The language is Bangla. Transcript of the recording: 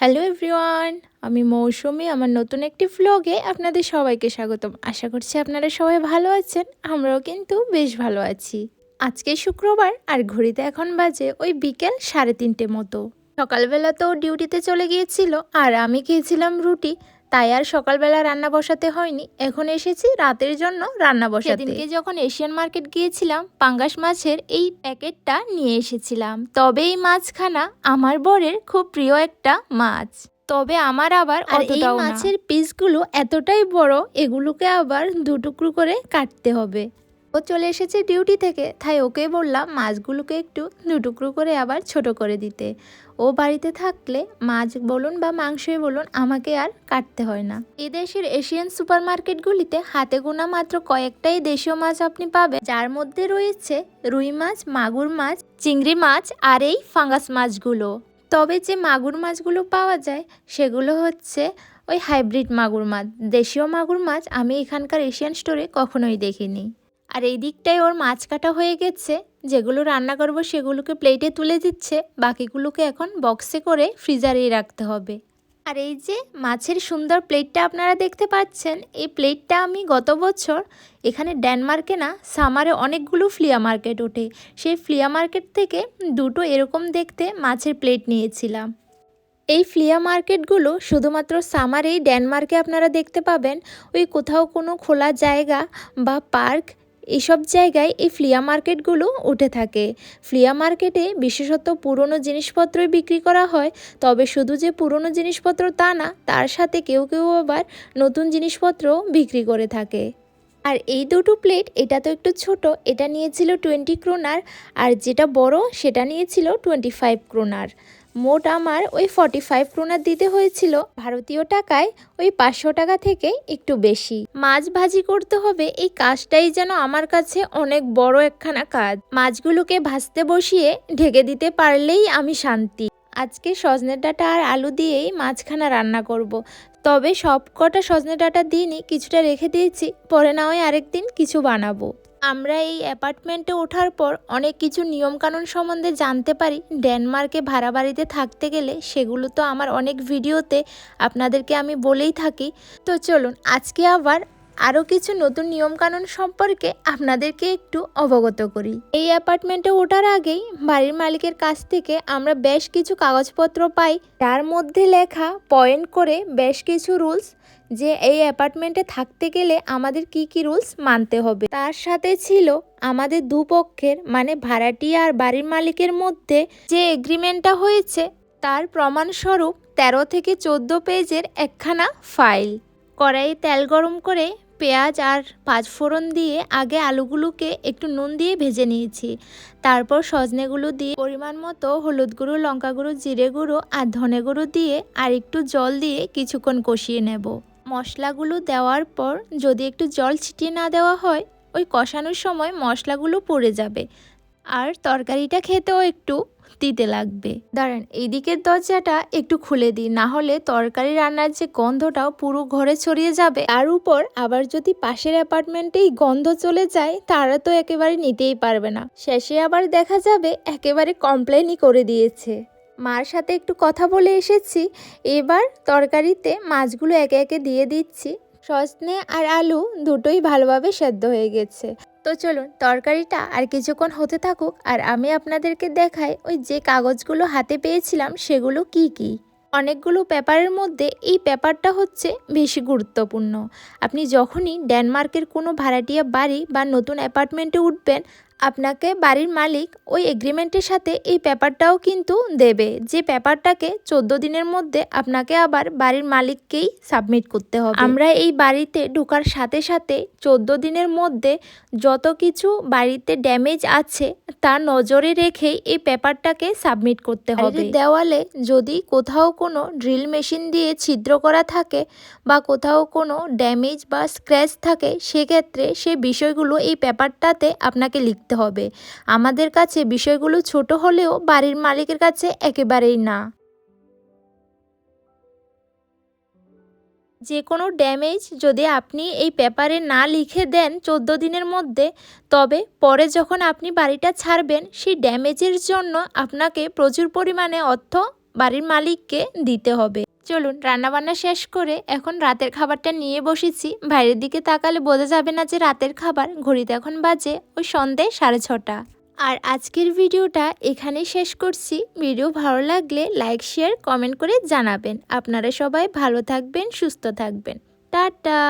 হ্যালো এভরিওয়ান আমি মৌসুমি, আমার নতুন একটি ভ্লগে আপনাদের সবাইকে স্বাগতম। আশা করছি আপনারা সবাই ভালো আছেন, আমরাও কিন্তু বেশ ভালো আছি। আজকে শুক্রবার, আর ঘড়িতে এখন বাজে ওই বিকেল সাড়ে তিনটে মতো। সকালবেলা তো ডিউটিতে চলে গিয়েছিল, আর আমি খেয়েছিলাম রুটি তাই আর সকালবেলা রান্না বসাতে হয়নি। এখন এসেছি রাতের জন্য রান্না বসাতে। সেদিনকে যখন এশিয়ান মার্কেট গিয়েছিলাম পাঙ্গাস মাছের এই প্যাকেটটা নিয়ে এসেছিলাম। তবে এই মাছখানা আমার বরের খুব প্রিয় একটা মাছ। তবে আমার আবার এই মাছের মাছের পিসগুলো এতটাই বড় এগুলোকে আবার দুটুকরো করে কাটতে হবে। ও চলে এসেছে ডিউটি থেকে, তাই ওকে বললাম মাছগুলোকে একটু দুটুকরো করে আবার ছোট করে দিতে। ও বাড়িতে থাকলে মাছ বলুন বা মাংসই বলুন, আমাকে আর কাটতে হয় না। এই দেশের এশিয়ান সুপার মার্কেটগুলিতে হাতে গোনা মাত্র কয়েকটাই দেশীয় মাছ আপনি পাবেন। যার মধ্যে রয়েছে রুই মাছ, মাগুর মাছ, চিংড়ি মাছ আর এই ফাঙ্গাস মাছগুলো। তবে যে মাগুর মাছগুলো পাওয়া যায়, সেগুলো হচ্ছে ওই হাইব্রিড মাগুর মাছ। দেশীয় মাগুর মাছ আমি এখানকার এশিয়ান স্টোরে কখনোই দেখিনি। আর এই দিকটায় ওর মাছ কাটা হয়ে গেছে। যেগুলো রান্না করব সেগুলোকে প্লেটে তুলে দিচ্ছে। বাকিগুলোকে এখন বক্সে করে ফ্রিজারেই রাখতে হবে। আর এই যে মাছের সুন্দর প্লেটটা আপনারা দেখতে পাচ্ছেন, এই প্লেটটা আমি গত বছর এখানে ডেনমার্কে না সামারে অনেকগুলো ফ্লিয়া মার্কেট ওঠে। সেই ফ্লিয়া মার্কেট থেকে দুটো এরকম দেখতে মাছের প্লেট নিয়েছিলাম। এই ফ্লিয়া মার্কেটগুলো শুধুমাত্র সামারেই ডেনমার্কে আপনারা দেখতে পাবেন। ওই কোথাও কোনো খোলা জায়গা বা পার্ক এসব জায়গায় এই ফ্লিয়া মার্কেটগুলো উঠে থাকে। ফ্লিয়া মার্কেটে বিশেষত পুরনো জিনিসপত্রই বিক্রি করা হয়, তবে শুধু যে পুরনো জিনিসপত্র তা না, তার সাথে কেউ কেউ আবার নতুন জিনিসপত্র বিক্রি করে থাকে। আর এই দুটো প্লেট, এটা তো একটু ছোট, এটা নিয়েছিল টোয়েন্টি ক্রোনার, আর যেটা বড়, সেটা নিয়েছিল টোয়েন্টি ফাইভ ক্রোনার। মোট আমার ওই ফর্টি ফাইভ ক্রোনার দিতে হয়েছিল। ভারতীয় টাকায় ওই পাঁচশো টাকা থেকে একটু বেশি। মাছ ভাজি করতে হবে, এই কাজটাই যেন আমার কাছে অনেক বড় একখানা কাজ। মাছগুলোকে ভাজতে বসিয়ে ঢেকে দিতে পারলেই আমি শান্তি। আজকে সজনে ডাঁটা আর আলু দিয়েই মাছখানা রান্না করব। তবে সব কটা সজনে ডাঁটা দিইনি কিছুটা রেখে দিয়েছি, পরে না হয় আরেকদিন কিছু বানাবো। আমরা এই অ্যাপার্টমেন্টে ওঠার পর অনেক কিছু নিয়মকানুন সম্বন্ধে জানতে পারি। ডেনমার্কে ভাড়া বাড়িতে থাকতে গেলে সেগুলো তো আমার অনেক ভিডিওতে আপনাদেরকে আমি বলেই থাকি। তো চলুন, আজকে আবার আরও কিছু নতুন নিয়মকানুন সম্পর্কে আপনাদেরকে একটু অবগত করি। এই অ্যাপার্টমেন্টে ওঠার আগেই বাড়ির মালিকের কাছ থেকে আমরা বেশ কিছু কাগজপত্র পাই। তার মধ্যে লেখা পয়েন্ট করে বেশ কিছু রুলস যে এই অ্যাপার্টমেন্টে থাকতে গেলে আমাদের কি কি রুলস মানতে হবে। তার সাথে ছিল আমাদের দুপক্ষের মানে ভাড়াটিয়া আর বাড়ির মালিকের মধ্যে যে এগ্রিমেন্টটা হয়েছে তার প্রমাণস্বরূপ তেরো থেকে চোদ্দ পেজের একখানা ফাইল কড়াইয়ে তেল গরম করে পেঁয়াজ আর পাঁচফোড়ন দিয়ে আগে আলুগুলোকে একটু নুন দিয়ে ভেজে নিয়েছি। তারপর সজনেগুলো দিয়ে পরিমাণ মতো হলুদ গুঁড়ো, লঙ্কা গুঁড়ো, জিরে গুঁড়ো আর ধনে গুঁড়ো দিয়ে আর একটু জল দিয়ে কিছুক্ষণ কষিয়ে নেব। মশলাগুলো দেওয়ার পর যদি একটু জল ছিটিয়ে না দেওয়া হয়, ওই কষানোর সময় মশলাগুলো পড়ে যাবে। আর তরকারিটা খেতেও একটু দিতে লাগবে। দাঁড়ান এই দিকের দরজাটা একটু খুলে দিই, না হলে তরকারি রান্নার যে গন্ধটাও পুরো ঘরে ছড়িয়ে যাবে। তার উপর আবার যদি পাশের অ্যাপার্টমেন্টেই গন্ধ চলে যায়, তারা তো একেবারে নিতেই পারবে না। শেষে আবার দেখা যাবে একেবারে কমপ্লেনই করে দিয়েছে। মার সাথে একটু কথা বলে এসেছি। এবার তরকারিতে মাছগুলো একে একে দিয়ে দিচ্ছি। সজনে আর আলু দুটোই ভালোভাবে সেদ্ধ হয়ে গেছে। তো চলুন, তরকারিটা আর কিছুক্ষণ হতে থাকুক আর আমি আপনাদেরকে দেখাই ওই যে কাগজগুলো হাতে পেয়েছিলাম সেগুলো কি কি। অনেকগুলো পেপারের মধ্যে এই পেপারটা হচ্ছে বেশি গুরুত্বপূর্ণ। আপনি যখনই ডেনমার্কের কোনো ভাড়াটিয়া বাড়ি বা নতুন অ্যাপার্টমেন্টে উঠবেন আপনাকে বাড়ির মালিক ওই এগ্রিমেন্টের সাথে এই পেপারটাও কিন্তু দেবে। যে পেপারটাকে চোদ্দ দিনের মধ্যে আপনাকে আবার বাড়ির মালিককেই সাবমিট করতে হবে। আমরা এই বাড়িতে ঢোকার সাথে সাথে চোদ্দ দিনের মধ্যে যত কিছু বাড়িতে ড্যামেজ আছে তা নজরে রেখেই এই পেপারটাকে সাবমিট করতে হবে। দেওয়ালে যদি কোথাও কোনো ড্রিল মেশিন দিয়ে ছিদ্র করা থাকে বা কোথাও কোনো ড্যামেজ বা স্ক্র্যাচ থাকে সেক্ষেত্রে সে বিষয়গুলো এই পেপারটাতে আপনাকে লিখতে হবে। আমাদের কাছে বিষয়গুলো ছোট হলেও বাড়ির মালিকের কাছে একেবারেই না। যে কোনো ড্যামেজ যদি আপনি এই পেপারে না লিখে দেন চোদ্দ দিনের মধ্যে, তবে পরে যখন আপনি বাড়িটা ছাড়বেন, সেই ড্যামেজের জন্য আপনাকে প্রচুর পরিমাণে অর্থ বাড়ির মালিককে দিতে হবে। চলুন, রান্নাবান্না শেষ করে এখন রাতের খাবারটা নিয়ে বসেছি। বাইরের দিকে তাকালে বোঝা যাবে না যে রাতের খাবার ঘড়িতে এখন বাজে ওই সন্ধ্যে সাড়ে ছটা। আর আজকের ভিডিওটা এখানেই শেষ করছি। ভিডিও ভালো লাগলে লাইক, শেয়ার, কমেন্ট করে জানাবেন। আপনারা সবাই ভালো থাকবেন, সুস্থ থাকবেন। টাটা!